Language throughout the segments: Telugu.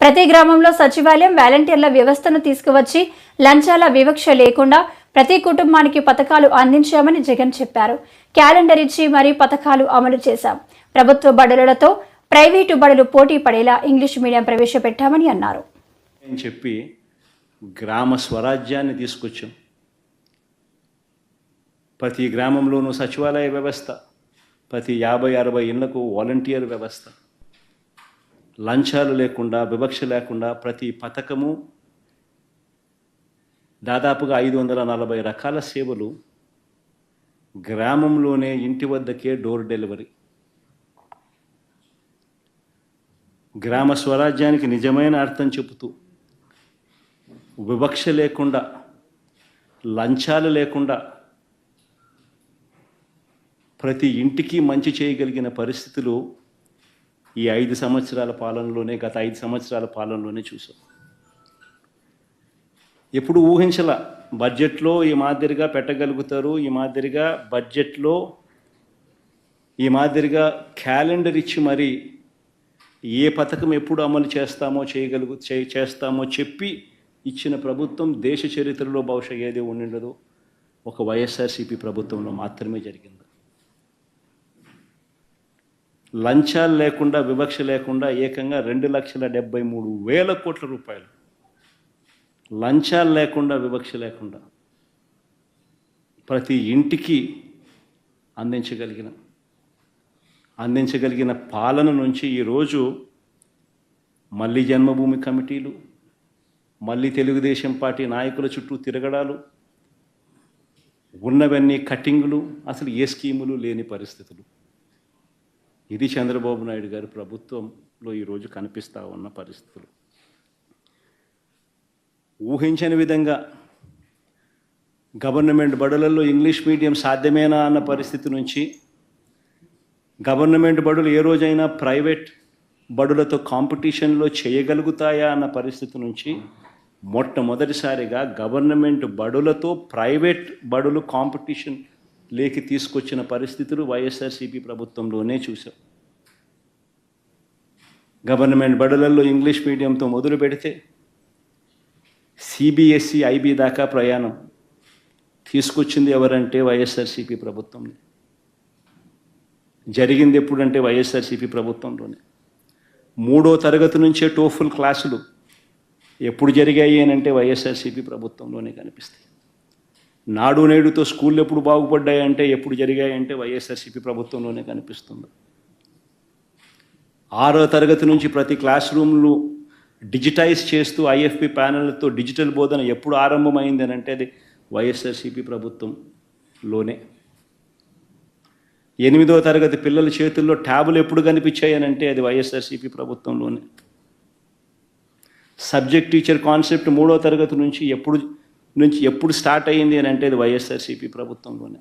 ప్రతి గ్రామంలో సచివాలయం వాలంటీర్ల వ్యవస్థను తీసుకువచ్చి లంచాల వివక్ష లేకుండా ప్రతి కుటుంబానికి పథకాలు అందించామని జగన్ చెప్పారు. క్యాలెండర్ ఇచ్చి మరీ పథకాలు అమలు చేశాం. ప్రభుత్వ బడులతో ప్రైవేటు బడులు పోటీ పడేలా ఇంగ్లీష్ మీడియం ప్రవేశపెట్టామని అన్నారు. చెప్పి గ్రామ స్వరాజ్యాన్ని తీసుకొచ్చాం. ప్రతి గ్రామంలోనూ సచివాలయ వ్యవస్థ ప్రతి యాభై అరవై ఇళ్ళకు వాలంటీర్ వ్యవస్థ లంచాలు లేకుండా వివక్ష లేకుండా ప్రతి పథకము దాదాపుగా ఐదు వందల నలభై రకాల సేవలు గ్రామంలోనే ఇంటి వద్దకే డోర్ డెలివరీ. గ్రామ స్వరాజ్యానికి నిజమైన అర్థం చెబుతూ వివక్ష లేకుండా లంచాలు లేకుండా ప్రతి ఇంటికి మంచి చేయగలిగిన పరిస్థితులు ఈ ఐదు సంవత్సరాల పాలనలోనే గత ఐదు సంవత్సరాల పాలనలోనే చూసాం. ఎప్పుడు ఊహించల బడ్జెట్లో ఈ మాదిరిగా పెట్టగలుగుతారు ఈ మాదిరిగా బడ్జెట్లో ఈ మాదిరిగా క్యాలెండర్ ఇచ్చి మరి ఏ పథకం ఎప్పుడు అమలు చేస్తామో చేయగలుగు చే- చేస్తామో చెప్పి ఇచ్చిన ప్రభుత్వం దేశ చరిత్రలో బహుశా ఏది ఉండిండదో. ఒక వైఎస్ఆర్సీపీ ప్రభుత్వంలో మాత్రమే జరిగింది. లంచాలు లేకుండా వివక్ష లేకుండా ఏకంగా రెండు లక్షల డెబ్బై మూడు వేల కోట్ల రూపాయలు. లంచాలు లేకుండా వివక్ష లేకుండా ప్రతి ఇంటికి అందించగలిగిన అందించగలిగిన పాలన నుంచి ఈరోజు మళ్ళీ జన్మభూమి కమిటీలు మళ్ళీ తెలుగుదేశం పార్టీ నాయకుల చుట్టూ తిరగడాలు ఉన్నవన్నీ కటింగులు అసలు ఏ స్కీములు లేని పరిస్థితులు. ఇది చంద్రబాబు నాయుడు గారి ప్రభుత్వంలో ఈరోజు కనిపిస్తూ ఉన్న పరిస్థితులు. ఊహించని విధంగా గవర్నమెంట్ బడులలో ఇంగ్లీష్ మీడియం సాధ్యమేనా అన్న పరిస్థితి నుంచి గవర్నమెంట్ బడులు ఏ రోజైనా ప్రైవేట్ బడులతో కాంపిటీషన్లో చేయగలుగుతాయా అన్న పరిస్థితి నుంచి మొట్టమొదటిసారిగా గవర్నమెంట్ బడులతో ప్రైవేట్ బడులు కాంపిటీషన్ లేకి తీసుకొచ్చిన పరిస్థితులు వైఎస్ఆర్సీపీ ప్రభుత్వంలోనే చూసాం గవర్నమెంట్ బడులలో ఇంగ్లీష్ మీడియంతో మొదలు పెడితే సిబిఎస్ఈ ఐబీ దాకా ప్రయాణం తీసుకొచ్చింది ఎవరంటే వైఎస్ఆర్సీపీ ప్రభుత్వం జరిగింది ఎప్పుడంటే వైఎస్ఆర్సీపీ ప్రభుత్వంలోనే. మూడో తరగతి నుంచే టోఫుల్ క్లాసులు ఎప్పుడు జరిగాయి అని అంటే వైఎస్ఆర్సీపీ ప్రభుత్వంలోనే కనిపిస్తాయి. నాడు నేడుతో స్కూళ్ళు ఎప్పుడు బాగుపడ్డాయి అంటే ఎప్పుడు జరిగాయంటే వైఎస్ఆర్సీపీ ప్రభుత్వంలోనే కనిపిస్తుంది. ఆరో తరగతి నుంచి ప్రతి క్లాస్ రూమ్లు డిజిటైజ్ చేస్తూ ఐఎఫ్పి ప్యానెల్తో డిజిటల్ బోధన ఎప్పుడు ఆరంభమైంది అని అంటే అది వైఎస్ఆర్సీపీ ప్రభుత్వంలోనే. ఎనిమిదో తరగతి పిల్లల చేతుల్లో ట్యాబులు ఎప్పుడు కనిపించాయనంటే అది వైఎస్ఆర్సీపీ ప్రభుత్వంలోనే. సబ్జెక్ట్ టీచర్ కాన్సెప్ట్ మూడో తరగతి నుంచి ఎప్పుడు నుంచి ఎప్పుడు స్టార్ట్ అయ్యింది అని అంటే అది వైఎస్ఆర్సీపీ ప్రభుత్వంలోనే.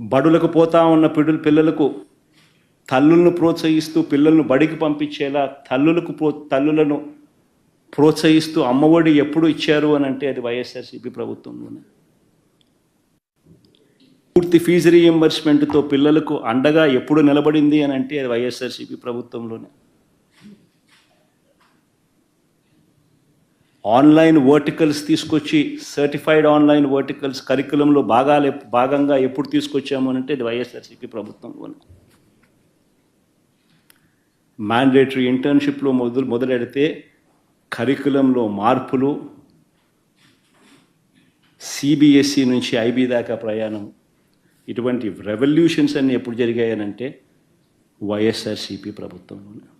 బడులకు పోతా ఉన్న పిడులు పిల్లలకు తల్లులను ప్రోత్సహిస్తూ పిల్లలను బడికి పంపించేలా తల్లులకు ప్రో తల్లులను ప్రోత్సహిస్తూ అమ్మఒడి ఎప్పుడు ఇచ్చారు అని అంటే అది వైఎస్ఆర్సీపీ ప్రభుత్వంలోనే. పూర్తి ఫీజు రీఎంబర్స్మెంట్తో పిల్లలకు అండగా ఎప్పుడు నిలబడింది అని అంటే అది వైఎస్ఆర్సీపీ ప్రభుత్వంలోనే. ఆన్లైన్ వర్టికల్స్ తీసుకొచ్చి సర్టిఫైడ్ ఆన్లైన్ వర్టికల్స్ కరికులంలో భాగా భాగంగా ఎప్పుడు తీసుకొచ్చాము అని అంటే అది వైఎస్ఆర్సీపీ ప్రభుత్వంలో మ్యాండేటరీ ఇంటర్న్షిప్లో మొదలు మొదలెడితే కరికులంలో మార్పులు సిబిఎస్ఈ నుంచి ఐబీ దాకా ప్రయాణం. ఇటువంటి రెవల్యూషన్స్ అన్నీ ఎప్పుడు జరిగాయనంటే వైఎస్ఆర్సీపీ ప్రభుత్వంలోనే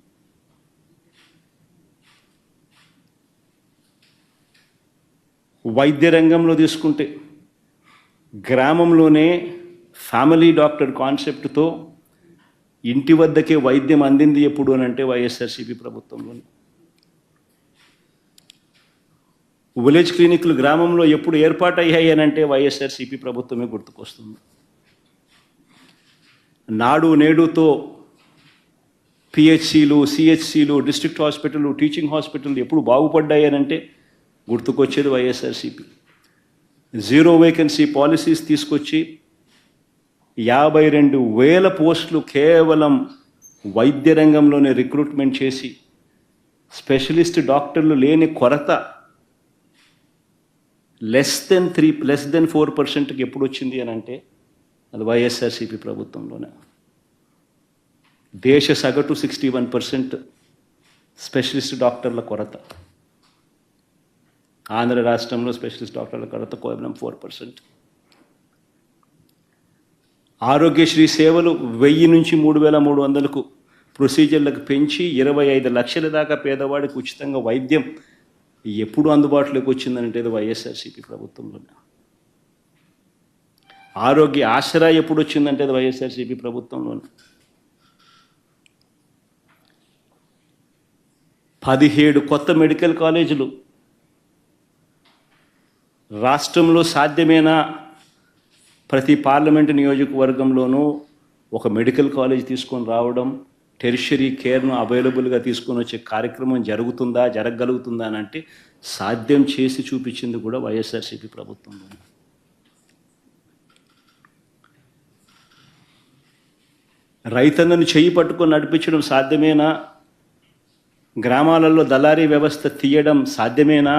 వైద్య రంగంలో తీసుకుంటే గ్రామంలోనే ఫ్యామిలీ డాక్టర్ కాన్సెప్ట్తో ఇంటి వద్దకే వైద్యం అందింది ఎప్పుడు అని అంటే వైఎస్ఆర్సీపీ ప్రభుత్వంలోనే. విలేజ్ క్లినిక్లు గ్రామంలో ఎప్పుడు ఏర్పాటయ్యాయి అని అంటే వైఎస్ఆర్సీపీ ప్రభుత్వమే గుర్తుకొస్తుంది. నాడు నేడుతో పిహెచ్సిలు సిహెచ్సిలు డిస్ట్రిక్ట్ హాస్పిటల్ టీచింగ్ హాస్పిటల్ ఎప్పుడు బాగుపడ్డాయి అని అంటే గుర్తుకొచ్చేది వైఎస్ఆర్సీపీ. జీరో వేకెన్సీ పాలసీస్ తీసుకొచ్చి యాభై రెండు వేల పోస్టులు కేవలం వైద్య రంగంలోనే రిక్రూట్మెంట్ చేసి స్పెషలిస్ట్ డాక్టర్లు లేని కొరత less than three less than four పర్సెంట్కి ఎప్పుడు వచ్చింది అని అంటే అది వైఎస్ఆర్సీపీ ప్రభుత్వంలోనే. దేశ సగటు సిక్స్టీ వన్ పర్సెంట్ స్పెషలిస్ట్ డాక్టర్ల కొరత. ఆంధ్ర రాష్ట్రంలో స్పెషలిస్ట్ డాక్టర్ల కొరత కేవలం ఫోర్ పర్సెంట్. ఆరోగ్యశ్రీ సేవలు వెయ్యి నుంచి మూడు వేల మూడు వందలకు ప్రొసీజర్లకు పెంచి ఇరవై ఐదు లక్షల దాకా పేదవాడికి ఉచితంగా వైద్యం ఎప్పుడు అందుబాటులోకి వచ్చిందంటే వైఎస్ఆర్సీపీ ప్రభుత్వంలోనే ఆరోగ్య ఆసరా ఎప్పుడు వచ్చిందంటే వైఎస్ఆర్సీపీ ప్రభుత్వంలోనే పదిహేడు కొత్త మెడికల్ కాలేజీలు రాష్ట్రంలో సాధ్యమేనా ప్రతి పార్లమెంటు నియోజకవర్గంలోనూ ఒక మెడికల్ కాలేజ్ తీసుకొని రావడం టెరిషరీ కేర్ను అవైలబుల్గా తీసుకొని వచ్చే కార్యక్రమం జరుగుతుందా జరగగలుగుతుందా అని అంటే సాధ్యం చేసి చూపించింది కూడా వైఎస్ఆర్సీపీ ప్రభుత్వం రైతన్నను చేయి పట్టుకొని నడిపించడం సాధ్యమేనా? గ్రామాలలో దళారీ వ్యవస్థ తీయడం సాధ్యమేనా?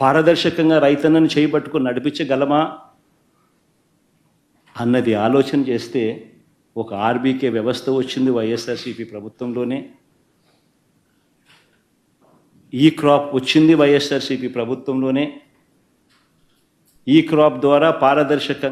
పారదర్శకంగా రైతన్నను చేయబట్టుకుని నడిపించగలమా అన్నది ఆలోచన చేస్తే ఒక ఆర్బీకే వ్యవస్థ వచ్చింది వైఎస్ఆర్సీపీ ప్రభుత్వంలోనే. ఈ క్రాప్ వచ్చింది వైఎస్ఆర్సీపీ ప్రభుత్వంలోనే. ఈ క్రాప్ ద్వారా పారదర్శకంగా